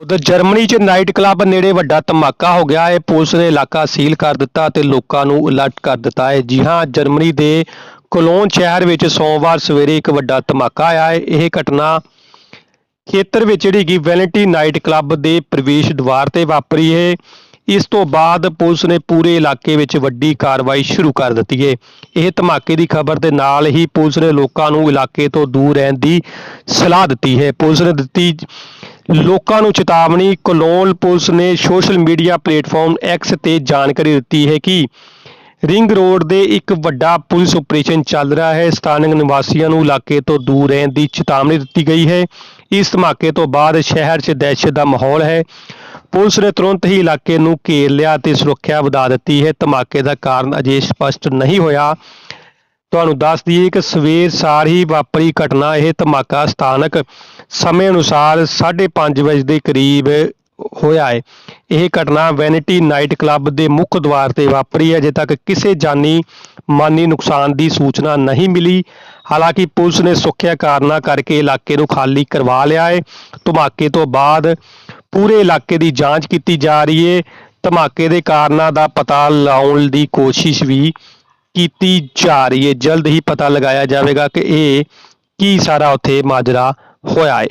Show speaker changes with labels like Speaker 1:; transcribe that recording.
Speaker 1: ਉਧਰ ਜਰਮਨੀ 'ਚ night club ਨੇੜੇ ਵੱਡਾ ਧਮਾਕਾ ਹੋ ਗਿਆ। ਹੈ ਪੁਲਿਸ ਨੇ ਇਲਾਕਾ ਸੀਲ ਕਰ ਦਿੱਤਾ ਤੇ ਲੋਕਾਂ ਨੂੰ ਅਲਰਟ ਕਰ ਦਿੱਤਾ ਹੈ। ਜੀ ਹਾਂ, ਜਰਮਨੀ ਦੇ ਕੋਲੋਨ ਸ਼ਹਿਰ ਵਿੱਚ ਸੋਮਵਾਰ ਸਵੇਰੇ ਇੱਕ ਵੱਡਾ ਧਮਾਕਾ ਆਇਆ ਹੈ। ਇਹ ਘਟਨਾ ਖੇਤਰ ਵਿੱਚ ਜਿਹੜੀ ਕਿ ਵੈਲੈਂਟੀ ਨਾਈਟ ਕਲੱਬ ਦੇ ਪ੍ਰਵੇਸ਼ ਦੁਆਰ ਤੇ ਵਾਪਰੀ ਹੈ। ਇਸ ਤੋਂ ਬਾਅਦ ਪੁਲਿਸ ਨੇ ਪੂਰੇ ਇਲਾਕੇ ਵਿੱਚ ਵੱਡੀ ਕਾਰਵਾਈ ਸ਼ੁਰੂ ਕਰ ਦਿੱਤੀ ਹੈ। ਇਹ ਧਮਾਕੇ ਦੀ ਖਬਰ ਦੇ ਨਾਲ ਹੀ ਪੁਲਿਸ ਨੇ ਲੋਕਾਂ ਨੂੰ ਇਲਾਕੇ ਤੋਂ ਦੂਰ ਰਹਿਣ ਦੀ ਸਲਾਹ ਦਿੱਤੀ ਹੈ। ਪੁਲਿਸ ਨੇ ਦਿੱਤੀ ਲੋਕਾਂ ਨੂੰ ਚੇਤਾਵਨੀ, ਕਲੋਲ ਪੁਲਿਸ ਨੇ ਸੋਸ਼ਲ ਮੀਡੀਆ ਪਲੇਟਫਾਰਮ ਐਕਸ ਤੇ ਜਾਣਕਾਰੀ ਦਿੱਤੀ ਹੈ ਕਿ ਰਿੰਗ ਰੋਡ ਦੇ ਇੱਕ ਵੱਡਾ ਪੁਲਿਸ ਆਪਰੇਸ਼ਨ ਚੱਲ ਰਿਹਾ ਹੈ। ਸਥਾਨਕ ਨਿਵਾਸੀਆਂ ਨੂੰ ਇਲਾਕੇ ਤੋਂ ਦੂਰ ਰਹਿਣ ਦੀ ਚੇਤਾਵਨੀ ਦਿੱਤੀ ਗਈ ਹੈ। ਇਸ ਧਮਾਕੇ ਤੋਂ ਬਾਅਦ ਸ਼ਹਿਰ 'ਚ ਦਹਿਸ਼ਤ ਦਾ ਮਾਹੌਲ ਹੈ। ਪੁਲਿਸ ਨੇ ਤੁਰੰਤ ਹੀ ਇਲਾਕੇ ਨੂੰ ਘੇਰ ਲਿਆ ਤੇ ਸੁਰੱਖਿਆ ਵਧਾ ਦਿੱਤੀ ਹੈ। ਧਮਾਕੇ ਦਾ ਕਾਰਨ ਅਜੇ ਸਪਸ਼ਟ ਨਹੀਂ ਹੋਇਆ। ਤੁਹਾਨੂੰ ਦੱਸ ਦਈਏ ਕਿ ਸਵੇਰ ਸਾਰ ਹੀ ਵਾਪਰੀ ਘਟਨਾ ਇਹ ਧਮਾਕਾ ਸਥਾਨਕ ਸਮੇਂ ਅਨੁਸਾਰ 5:30 ਵਜੇ ਦੇ ਕਰੀਬ ਹੋਇਆ ਹੈ। ਇਹ ਘਟਨਾ ਵੈਨਿਟੀ ਨਾਈਟ ਕਲੱਬ ਦੇ ਮੁੱਖ ਦੁਆਰ ਤੇ ਵਾਪਰੀ ਹੈ, ਅਜੇ ਤੱਕ ਕਿਸੇ ਜਾਨੀ ਮਾਨੀ ਨੁਕਸਾਨ ਦੀ ਸੂਚਨਾ ਨਹੀਂ ਮਿਲੀ। ਹਾਲਾਂਕਿ ਪੁਲਿਸ ਨੇ ਸੁਰੱਖਿਆ ਕਾਰਨਾਂ ਕਰਕੇ ਇਲਾਕੇ ਨੂੰ ਖਾਲੀ ਕਰਵਾ ਲਿਆ ਹੈ। ਧਮਾਕੇ ਤੋਂ ਬਾਅਦ ਪੂਰੇ ਇਲਾਕੇ ਦੀ ਜਾਂਚ ਕੀਤੀ ਜਾ ਰਹੀ ਹੈ। ਧਮਾਕੇ ਦੇ ਕਾਰਨਾਂ ਦਾ ਪਤਾ ਲਾਉਣ ਦੀ ਕੋਸ਼ਿਸ਼ ਵੀ ਕੀਤੀ ਜਾ ਰਹੀ ਹੈ। ਜਲਦ ਹੀ ਪਤਾ ਲਗਾਇਆ ਜਾਵੇਗਾ ਕਿ ਇਹ ਕੀ ਸਾਰਾ ਉੱਥੇ ਮਾਜਰਾ ਹੋਇਆ ਹੈ।